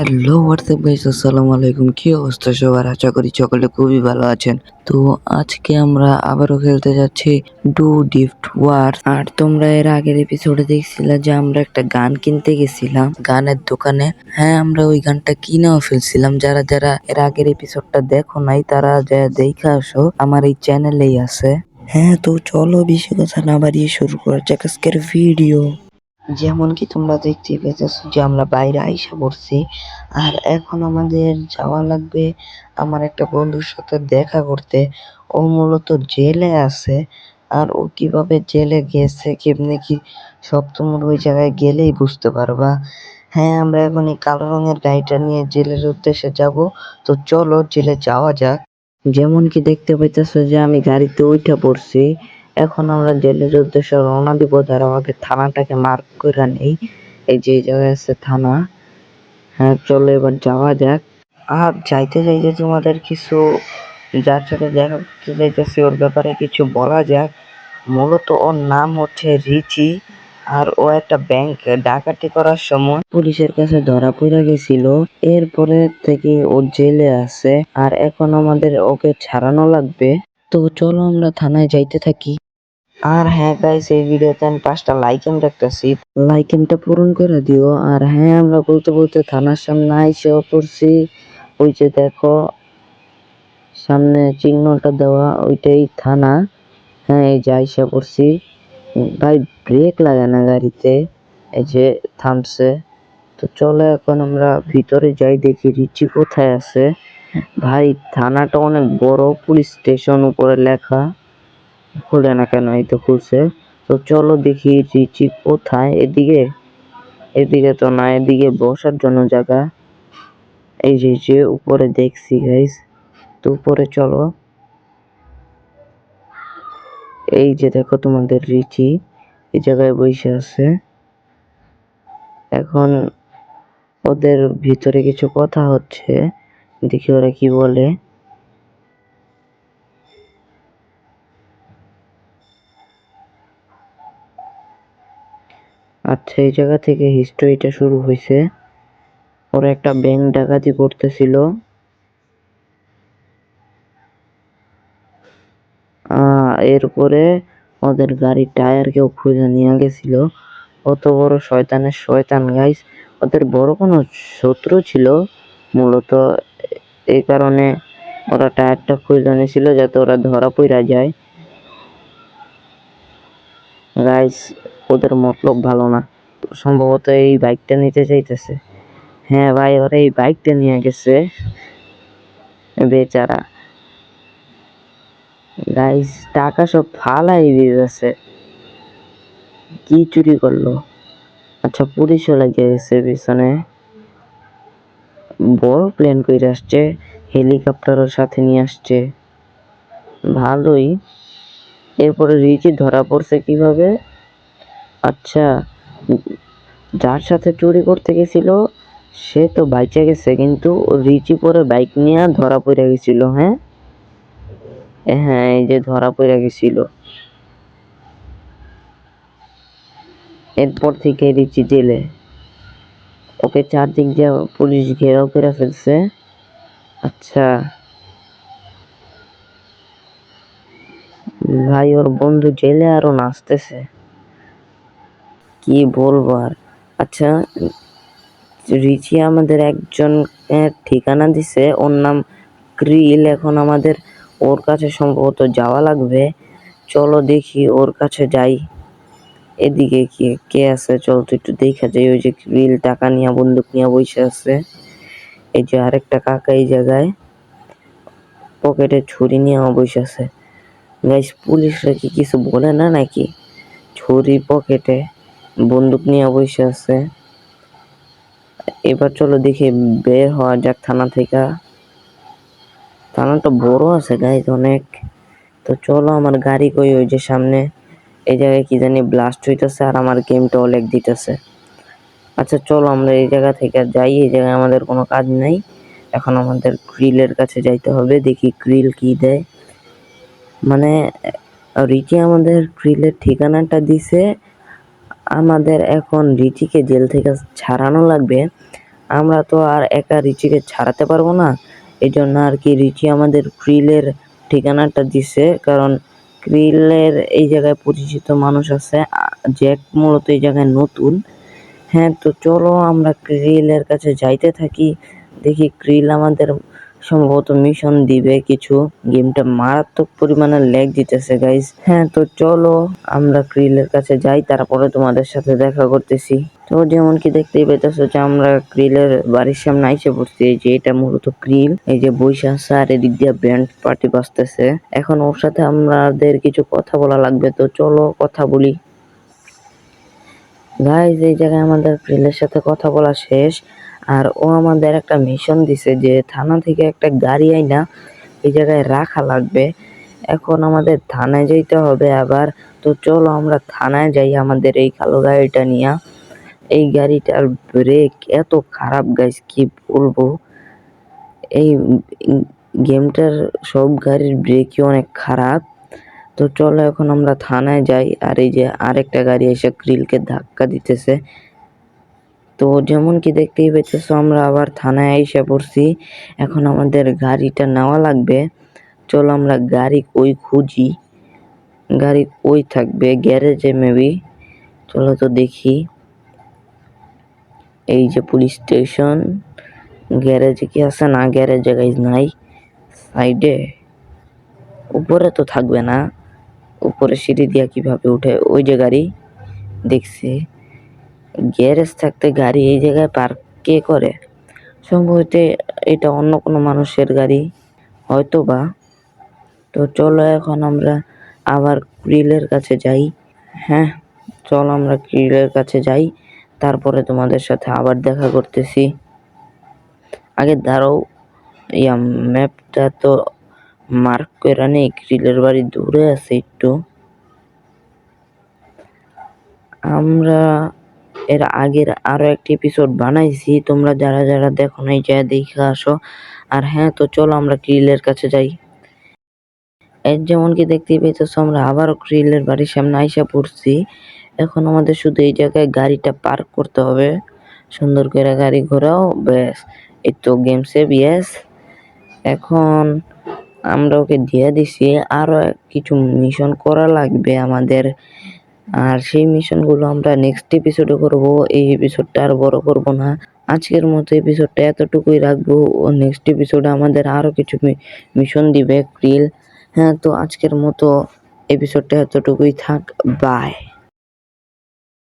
Hello WhatsApp guys আসসালামু আলাইকুম কি অবস্থা সবার? আশা করি সকলে খুবই ভালো আছেন। তো আজকে আমরা আবারও খেলতে যাচ্ছি ডু ডিফট ওয়ার আর তোমরা এর আগের এপিসোডে দেখছিলে যে আমরা একটা গান কিনতে গেছিলাম গানের দোকানে। হ্যাঁ আমরা ওই গানটা কিনেও ফেলছিলাম। যারা যারা এর আগের এপিসোডটা দেখো নাই, তারা যা দেখে আসো। আমার এই চ্যানেলেই আছে। হ্যাঁ তো চলো বেশি কথা না বাড়িয়ে শুরু করা যাক আজকের ভিডিও যেমন কি তোমরা দেখতে পেতেছো যে আমরা বাইরে আইসা পড়ছি। আর এখন আমাদের যাওয়া লাগবে আমার একটা বন্ধুর সাথে দেখা করতে। ও মূলত জেলে আছে। আর ও কীভাবে জেলে গেছে, কেমনে কি সব তোমরা ওই জায়গায় গেলেই বুঝতে পারবা। হ্যাঁ আমরা এখন এই কালো রঙের গাড়িটা নিয়ে জেলের উদ্দেশ্যে যাব। তো চলো জেলে যাওয়া যাক। যেমন কি দেখতে পাইতেছো যে আমি গাড়িতে উঠে পড়ছি। এখন আমরা জেলের উদ্দেশ্যে রওনা দিব। তার আমাকে থানাটাকে মার্ক করে নেই। এই যে জায়গায় আছে থানা। হ্যাঁ চলো এবার যাওয়া যাক। আর যাইতে যাইতে তোমাদের কিছু যার সাথে দেখা করতে যাইতেছি, ওর ব্যাপারে কিছু বলা যাক। মূলত ওর নাম হচ্ছে রিচি, আর ও একটা ব্যাংক ডাকাতি করার সময় পুলিশের কাছে ধরা পড়ে গেছিল। এরপরে থেকে ও জেলে আছে, আর এখন আমাদের ওকে ছাড়ানো লাগবে। তো চলো আমরা থানায় যাইতে থাকি। আর হ্যাঁ গাইস এই ভিডিওতে আমি পাঁচটা লাইকেন রাখতেছি। লাইকেনটা পূরণ করে দিও। আর হ্যাঁ আমরা বলতে বলতে থানার সামনে আইসেও পড়ছি। ওই যে দেখো, সামনে চিহ্নটা দেওয়া, ওইটাই থানা। হ্যাঁ এই যে আইসা পড়ছি। ভাই ব্রেক লাগে না গাড়িতে। এই যে থামছে। তো চলো এখন আমরা ভিতরে যাই, দেখি রিচি কোথায় আছে। ভাই, থানাটা অনেক বড়, পুলিশ স্টেশন উপরে লেখা। খুলে না কেন, এই তো খুলছে। তো চলো দেখি রিচি কোথায়। এদিকে এদিকে তো না, এদিকে বসার জন্য জায়গা। এই যে যে উপরে দেখছি গাইস তো উপরে চলো। এই যে দেখো তোমাদের রিচি, এই জায়গায় বসে আছে। এখন ওদের ভিতরে কিছু কথা হচ্ছে। দেখি ওরা কি বলে। আচ্ছা এই জায়গা থেকে হিস্টোরিটা শুরু হয়েছে ওরা একটা ব্যাংক ডাকাতি করতেছিল। এরপরে ওদের গাড়ির টায়ার কেউ খুঁজে নিয়ে গেছিল। অত বড় শয়তানের শয়তান গাইস ওদের বড় কোনো শত্রু ছিল, মূলত এই কারণে ওরা টায়ারটা খুঁজে নিয়েছিল যাতে ওরা ধরা পড়া যায়। গাইস ওদের মতলব ভালো না। সম্ভবত এই বাইকটা নিতে চাইতেছে। হ্যাঁ ভাই, ওরা এই বাইকটা নিয়ে গেছে। বেচারা। গাইস টাকা সব ফালাই দিয়েছে কি চুরি করল? আচ্ছা পুলিশও লাগিয়ে গেছে পিছনে। বড় প্লেন করে আসছে, হেলিকপ্টারও সাথে নিয়ে আসছে। ভালোই। এরপরে রিচি ধরা পড়ছে কীভাবে? আচ্ছা যার সাথে চুরি করতে গেছিল, সে তো বাইচে গেছে, কিন্তু রিচি পরে বাইক নিয়ে ধরা পড়ে গেছিল হ্যাঁ? হ্যাঁ এই যে ধরা পড়ে গেছিল। এরপর থেকে রিচি জেলে। ওকে চারদিক দিয়ে পুলিশ ঘেরাও করে ফেলছে। আচ্ছা। ভাই, ওর বন্ধু জেলে আরও নাচতেছে। কি বলব আর? আচ্ছা রিচি আমাদের একজন ঠিকানা দিছে, ওর নাম ক্রিল, এখন আমাদের ওর কাছে সম্ভবত যাওয়া লাগবে। চলো দেখি, ওর কাছে যাই। এদিকে কি, কে আছে? চলো তো একটু দেখা যাই, ওই যে ক্রিল টাকা নিয়ে, বন্দুক নিয়ে বসে আছে। এই যে আরেকটা কাকা এই জায়গায়, পকেটে ছুরি নিয়ে বসে আছে। গাইস পুলিশরা কি কিছু বলে না নাকি? ছুরি পকেটে। বন্দুক নিয়ে বসে আছে। এবার চলো দেখি বের হওয়া যাক থানা থেকে। থানাটা বড় আছে গাইজ অনেক। তো চলো আমার গাড়ি কই ওই যে সামনে। এই জায়গায় কি জানি ব্লাস্ট হইতেছে আর আমার গেমটা অনেক দিতেছে। আচ্ছা চলো আমরা এই জায়গা থেকে যাই, এই জায়গায় আমাদের কোনো কাজ নাই। এখন আমাদের গ্রিলের কাছে যাইতে হবে, দেখি গ্রিল কি দেয়। মানে রিচি আমাদের গ্রিলের ঠিকানাটা দিছে। আমাদের এখন রিচিকে জেল থেকে ছাড়ানো লাগবে। আমরা তো আর একা রিচিকে ছাড়াতে পারব না। এই জন্য আর কি রিচি আমাদের ক্রিলের ঠিকানাটা দিছে। কারণ ক্রিলের এই জায়গায় পরিচিত মানুষ আছে জ্যাক মূলত এই জায়গায় নতুন। হ্যাঁ তো চলো আমরা ক্রিলের কাছে যাইতে থাকি। দেখি ক্রিল আমাদের সম্ভবত মিশন দিবে কিছু। গেমটা মারাত্মক পরিমাণে ল্যাগ দিতেছে গাইস হ্যাঁ তো চলো, আমরা ক্রিলের কাছে যাই, তারপরে তোমাদের সাথে দেখা করতেছি। তো যেমন কি দেখতেই পেতেছো যে আমরা ক্রিলের বাড়ির সামনে আইসে পড়ছি, এই যে এটা মূলত ক্রিল এই যে বৈশা আর এদিক দিয়ে ব্যান্ড পার্টি বাজতেছে। এখন ওর সাথে আমাদের কিছু কথা বলা লাগবে, তো চলো কথা বলি। গাইজ এই জায়গায় আমাদের প্রিলের সাথে কথা বলা শেষ। আর ও আমাদের একটা মিশন দিছে যে থানা থেকে একটা গাড়ি আইনা এই জায়গায় রাখা লাগবে। এখন আমাদের থানায় যেতে হবে আবার। তো চলো আমরা থানায় যাই আমাদের এই কালো গাড়িটা নিয়ে। এই গাড়িটার ব্রেক এত খারাপ গাইজ কি বলব? এই গেমটার সব গাড়ির ব্রেকই অনেক খারাপ। তো চলো এখন আমরা থানায় যাই, আর এই যে আরেকটা গাড়ি এসে গ্রিলকে ধাক্কা দিতেছে। তো যেমন কি দেখতেই পেতেছো আমরা আবার থানায় এসে পড়ছি। এখন আমাদের গাড়িটা নেওয়া লাগবে। চলো আমরা গাড়ি ওই খুঁজি। গাড়ি ওই থাকবে? গ্যারেজে মেবি। চলো তো দেখি। এই যে পুলিশ স্টেশন। গ্যারেজে কি আছে? না, গ্যারেজে গাইজ নাই। সাইডে। উপরে তো থাকবে না। উপরে সিঁড়ি দিয়া কীভাবে উঠে, ওই যে গাড়ি দেখছি। গ্যারেজ থাকতে গাড়ি এই জায়গায় পার্ক কে করে? সম্ভবত এটা অন্য কোনো মানুষের গাড়ি হয়তো বা তো চলো এখন আমরা আবার ক্রিলের কাছে যাই। হ্যাঁ চলো আমরা ক্রিলের কাছে যাই, তারপরে তোমাদের সাথে আবার দেখা করতেছি। আগে দাঁড়াও, ইয়া ম্যাপটা তো মার্ক করে নেই গ্রিলের বাড়ি দূরে আছে একটু। আমরা এর আগের আরও একটি এপিসোড বানাইছি, তোমরা যারা যারা দেখো নাই যা দেখে আসো। আর হ্যাঁ তো চলো আমরা গ্রিলের কাছে যাই। এর যেমন কি দেখতেই পেতেছো আমরা আবারও গ্রিলের বাড়ির সামনে আইসা পড়ছি। এখন আমাদের শুধু এই জায়গায় গাড়িটা পার্ক করতে হবে। সুন্দর করে গাড়ি ঘোরাও, ব্যাস। এই তো গেম সেভ ইয়েস এখন আমরা ওকে দিয়ে দিছি। আরও কিছু মিশন করা লাগবে আমাদের। আর সেই মিশনগুলো আমরা নেক্সট এপিসোডে করব। এই এপিসোডটা আর বড় করব না। আজকের মতো এপিসোডটা এতটুকুই রাখব। ও নেক্সট এপিসোডে আমাদের আরও কিছু মিশন দিবে ক্রিল হ্যাঁ তো আজকের মতো এপিসোডটা এতটুকুই থাক। বাই